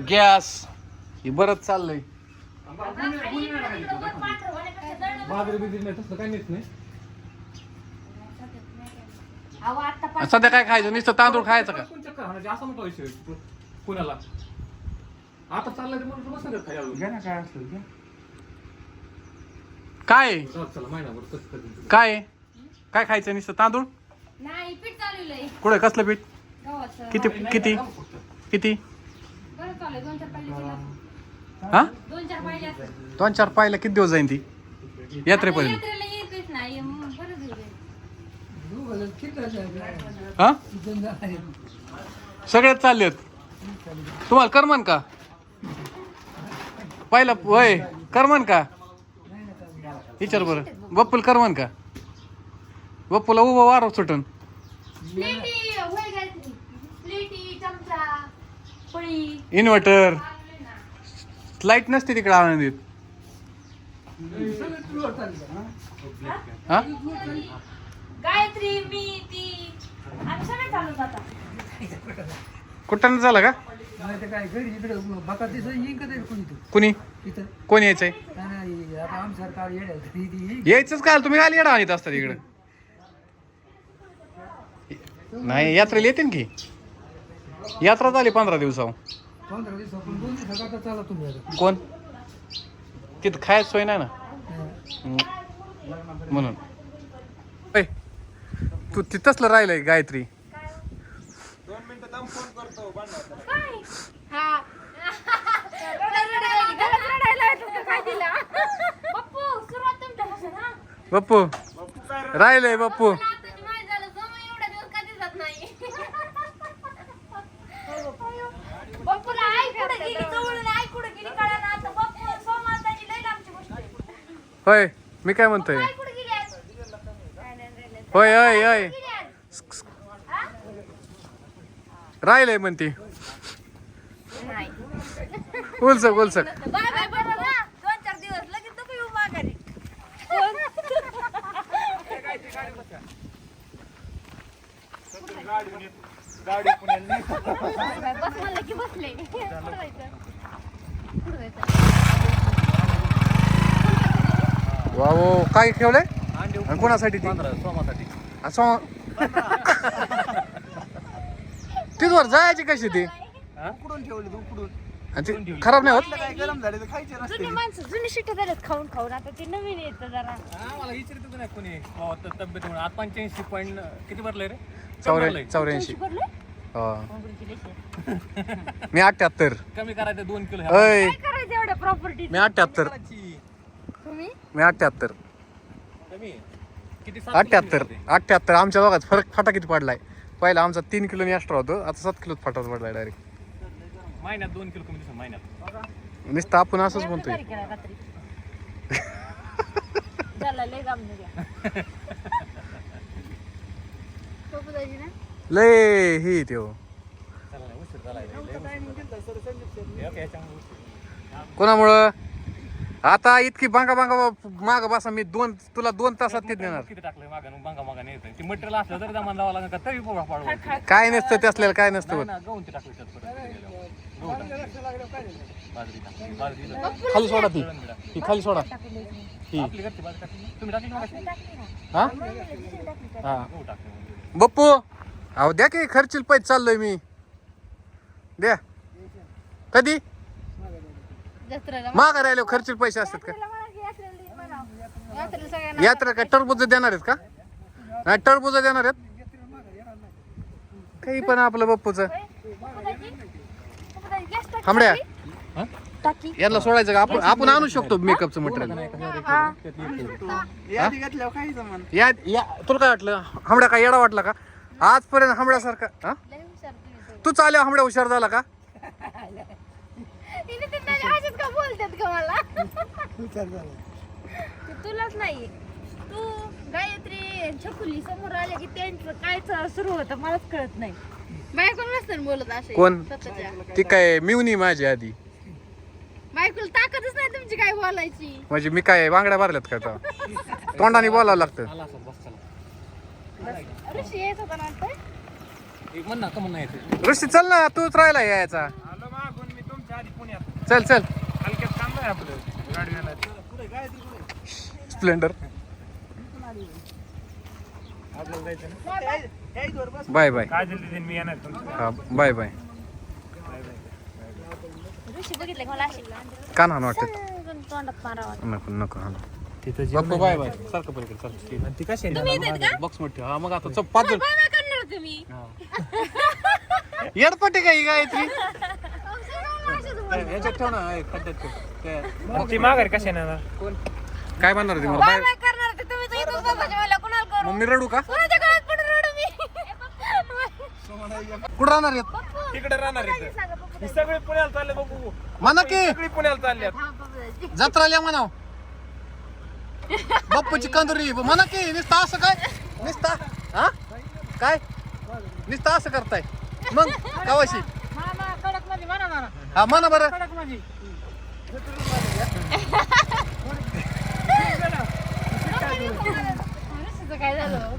Gas हे बरंच चाललंय बाजरी बिजरी नाही तसलं काही नेत नाही सध्या काय खायचं नुसतं तांदूळ खायचं का कोण चक्कर हाणायची असा नव्हता विषय पु- पुण्याला आता चाललंय ते म्हणून बस खाली अजून घ्या ना काय असलं घ्या काय जाऊ चला महिनाभर कसं कधी काय काय खायचं नुसतं तांदूळ नाही पीठ चालवलंय कुठे कसलं पीठ गव्हाचं किती किती किती दोन चार. हा? दोन चार असतील. दोन चार पायला किती दिवस जाईन ती? यात्रेपर्यंत. आता यात्रेला येतेच नाही. मग बरं दिवस आहे. हा? सगळेच चाललेत तुम्हाला करमन का? पहिला वय करमन का? विचार बरं. बप्पूल करमन का? बप्पूला उभं वार सुटून गायत्री प्लेटी चमचा पळी इन्व्हर्टर. लाइट नसते तिकडे आनंदीत. हा? गायत्री मी ती आम्ही सगळे चालत आता. कुठं झालं का? कोणी तू कुणी? इथं. कोण यायचंय? काय नाही आता आम सरकार येडे येईल यायचंच काय तुम्ही आली येडा आणत असतात इकडं नाही यात्रेला येते ना की? यात्रा झाली पंधरा दिवसावर. पंधरा दिवस आपण दोन दिवस सकाळचा चाला तुम्ही आता. कोण? तिथं खायच सोय नाही ना? हा. म्हणून. ऐ, तू तिथंच राहिलंय गायत्री. काय? हा. घरात रडायला येत होतं काय तिला पप्पू सुरुवात तुमच्यापासून हा. बप्पू राहिलंय बप्पू मला आताची माहिती झालं जमा एवढ्या दिवस कधी जात नाही पप्पूला आई कुठे गेली जवळून आई कुठे गेली कळालं आता पप्पू सोमाताची लई लांबची गोष्ट आहे. होय मी काय म्हणतोय. होय होय होय? राहिलंय म्हणते. उलसक उलसक माघारी. बाय बाय, बस म्हणलं की बसले कुठं जायचं? कुठं जायचं? वा वो काय ठेवलंय? आणि कोणासाठी ती? सोमासाठी. असं तिथवर जायची कशी ती? उकडून ठेवले तू उकडून. आणि ती खराब नाही होत? काय गरम झाले तर खायचे नसते जुनी माणसं जुनी झाल्यात खाऊन खाऊन. आता ते नवीन येतं जरा. मला विचारित नाही कोणी. हो, त- तब्येत म्हणून आज पंच्याऐंशी पॉईंट किती भरलंय रे? चौऱ्या चौऱ्याऐंशी. भरले हा. मी अठ्याहत्तर. कमी करायचं दोन किलो. अय काय करायचं एवढ्या प्रॉपर्टी मी अठ्याहत्तर. तुम्ही? मी अठ्याहत्तर. किलो अठ्याहत्तर आमच्या दोघात फरक फाटा किती पडलाय? पहिला आमचा तीन किलो एक्स्ट्रा होतो आता सात किलो फाटा पडलाय डायरेक्ट महिन्यात दोन किलो कमी दिसत महिन्यात. नुसतं आपण असंच म्हणतोय. लय ही चला उशीर. हे याच्यामुळे उशीर. कोणामुळं? आता इतकी बांगा बांगा माग बसा मी दोन तुला दोन तासात ते देणार? किती टाकलंय मागं? मग बांगा मागा नाही येत. ते मटेरियल असलं तरी जमान लावा लागेल का? तरी पोळा पाडू काय नसतं ते असलेलं काय नसतं होत. गहून ते टाकलं त्यात परत. खाली सोडा ती. ही खाली सोडा. ही? हा. हा टाकले बप्पू अहो द्या की खर्चील पैसे चाललोय मी. द्या. कधी? जत्रेला माग? राहिले खर्चील पैसे असतात का? यात्रेला सगळ्यांना यात्रा काय टरबूज देणार आहेत का? नाही टरबूज देणार आहेत? काही पण आपलं बप्पूच. हा? टाकी. यांना सोडायचं का? आपण आपण आणू शकतो मेकअपचं मटेरियल यादी घेतल्यावर काही जमान या या तुला काय वाटलं? हमड्या काय येडा वाटला का? आजपर्यंत हमड्यासारखा हा? लय हुशार तुम्ही सगळे. तू चाले हमड्या हुशार झाला का? तिने ते त्याच्या असेच का बोलतात का मला? विचार झाला. ते तुलाच नाही. तू गायत्री छकुली समोर आले की त्यांचं काय च- सुरू होतं मलाच कळत नाही. बायकोला नसतं बोलत असे. कोण? स्वतःच्या. ती काय मिवनी माझी आधी. बायकोला ताकदच नाही तुमची काय बोलायची. म्हणजे मी काय बांगड्या भरल्यात का आता? तोंडाने बोलावं लागतं. आला असं बस चला. ऋषी येत होता ना वाटतं? एक म्हण ना का म्हण नाही येते. ऋषी चल ना तूच राहिला यायचा. चल चल. हलक्यात काम नाही आपलं. गाडी आणायची स्प्लेंडर बाय बाय मी येणार हा बाय बाय का मला अशी. का ना वाटत? नको नको हा. तिथं बाप्पा बाय बाय सारखं पलीकडे चालतं ती कशी तुम्ही येतात का? बॉक्समध्ये हा मग आता चल पाच जण बाय बाय करणार तुम्ही. येडपट्टी का ही गायत्री? याच्यात ठेव ना हे खड्ड्यात ठेव. त्या- ती माघार कशी येणार? काय म्हणणार ती मला? बाय बाय बाय करणार ते? तुम्ही तर इथंच बसायचे मला कुणाला करू? मग मी रडू का? कुणाच्या गळ्यात पडून रडू मी? कुठं राहणार आहेत? तिकडे राहणार इथं सांगा पप्पू. ही सगळी पुण्याला चालले बघू. म्हणा की. सगळी पुण्याला चालल्यात हा, पप्पू. जत्राला म्हणाव. बाप्पूची कंदुरी म्हणा की नुसतं असं काय? नुसता हा? काय? नुसतं असं करताय. मग कावाशी? हा म्हणा बरं. काय झालं?